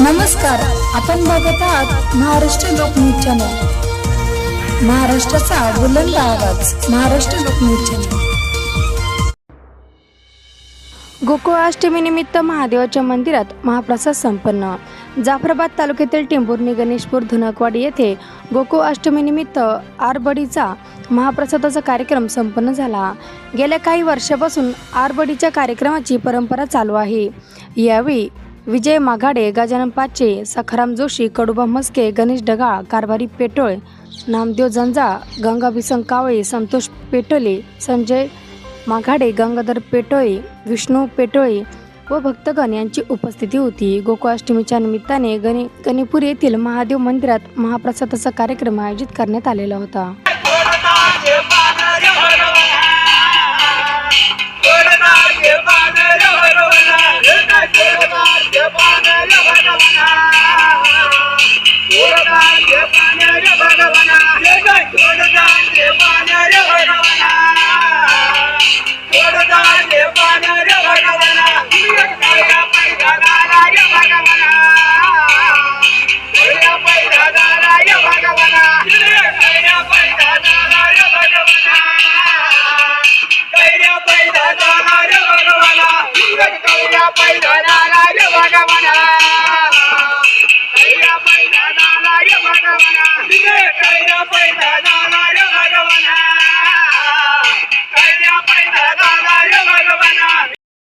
नमस्कार आपण बघत आहात महाराष्ट्र लोकन्यूज चॅनल. महाराष्ट्राचा बुलंद आवाज महाराष्ट्र लोकन्यूज चॅनल. गोकुळाष्टमीनिमित्त महादेवाच्या मंदिरात महाप्रसाद संपन्न. जाफराबाद तालुक्यातील टेंभुर्णी गणेशपूर धुनकवाडी येथे गोकुळाष्टमीनिमित्त आरबडीचा महाप्रसादाचा कार्यक्रम संपन्न झाला. गेल्या काही वर्षापासून आरबडीच्या कार्यक्रमाची परंपरा चालू आहे. यावेळी विजय माघाडे गजानन पाचे सखाराम जोशी कडुबा मस्के गणेश ढगाळ कारभारी पेटोळे नामदेव जंजा गंगा कावळे संतोष पेटोले संजय माघाडे गंगाधर पेटोळे विष्णू पेटोळे व भक्तगण यांची उपस्थिती होती. गोकुळाष्टमीच्या निमित्ताने गणे गणेपूर येथील महादेव मंदिरात महाप्रसादाचा कार्यक्रम आयोजित करण्यात आलेला होता. பைரநாராய பகவனா. கையா பைரநாராய பகவனா. கையா பைரநாராய பகவனா. கையா பைரநாராய பகவனா.